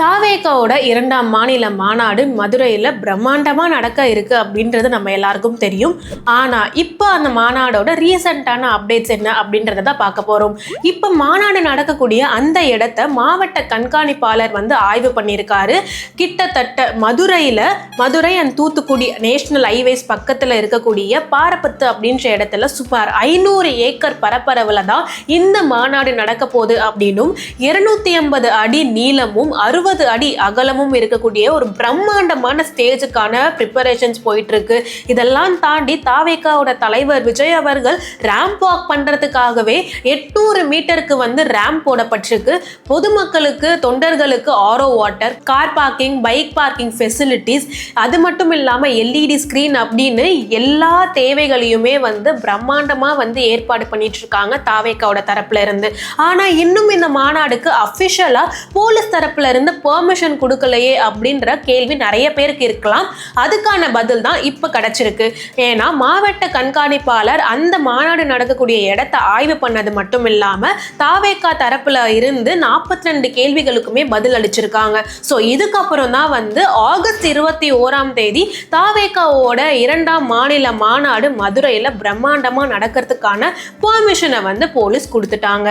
தாவேகாவோட இரண்டாம் மாநில மாநாடு மதுரையில் பிரம்மாண்டமாக நடக்க இருக்கு அப்படின்றது நம்ம எல்லாருக்கும் தெரியும். ஆனால் இப்போ அந்த மாநாடோட ரீசண்டான அப்டேட்ஸ் என்ன அப்படின்றத தான் பார்க்க போகிறோம் இப்போ மாநாடு நடக்கக்கூடிய அந்த இடத்த மாவட்ட கண்காணிப்பாளர் வந்து ஆய்வு பண்ணியிருக்காரு. கிட்டத்தட்ட மதுரையில் Madurai and Thoothukudi national highways பக்கத்தில் இருக்கக்கூடிய பாரப்பத்து அப்படின்ற இடத்துல சுமார் ஐநூறு ஏக்கர் பரப்பரவில் தான் இந்த மாநாடு நடக்க போகுது அப்படின்னும் இருநூத்தி ஐம்பது அடி நீளமும் அறுபது அடி அகலமும் இருக்கக்கூடிய ஒரு பிரம்மாண்டமான ஸ்டேஜுக்கான ப்ரிப்பரேஷன்ஸ் போயிட்டு இருக்கு இதெல்லாம் தாண்டி தாவேக்காவோட தலைவர் விஜய் அவர்கள் ரேம்ப் வாக் பண்றதுக்காகவே எட்நூறு மீட்டருக்கு வந்து ரேம்ப் போடப்பட்டிருக்கு. பொதுமக்களுக்கு தொண்டர்களுக்கு RO water car parking bike parking facilities அது மட்டும் இல்லாமல் எல்இடி ஸ்க்ரீன் அப்படின்னு எல்லா தேவைகளையுமே வந்து பிரம்மாண்டமாக வந்து ஏற்பாடு பண்ணிட்டு இருக்காங்க தாவேக்காவோட தரப்புல இருந்து. ஆனால் இன்னும் இந்த மாநாடுக்கு அஃபிஷியலாக போலீஸ் தரப்புல இருந்து பெர்மிஷன் கொடுக்கலையே அப்படின்ற கேள்வி நிறைய பேருக்கு இருக்கலாம். அதுக்கான பதில் தான் இப்போ கிடச்சிருக்கு. ஏன்னா மாவட்ட கண்காணிப்பாளர் அந்த மாநாடு நடக்கக்கூடிய இடத்த ஆய்வு பண்ணது மட்டும் இல்லாமல் தாவேக்கா தரப்பில் இருந்து நாற்பத்தி ரெண்டு கேள்விகளுக்குமே பதில் அளிச்சிருக்காங்க. ஸோ இதுக்கப்புறம் தான் வந்து ஆகஸ்ட் இருபத்தி ஓராம் தேதி தாவேக்காவோட இரண்டாம் மாநில மாநாடு மதுரையில் பிரம்மாண்டமாக நடக்கிறதுக்கான பெர்மிஷனை வந்து போலீஸ் கொடுத்துட்டாங்க.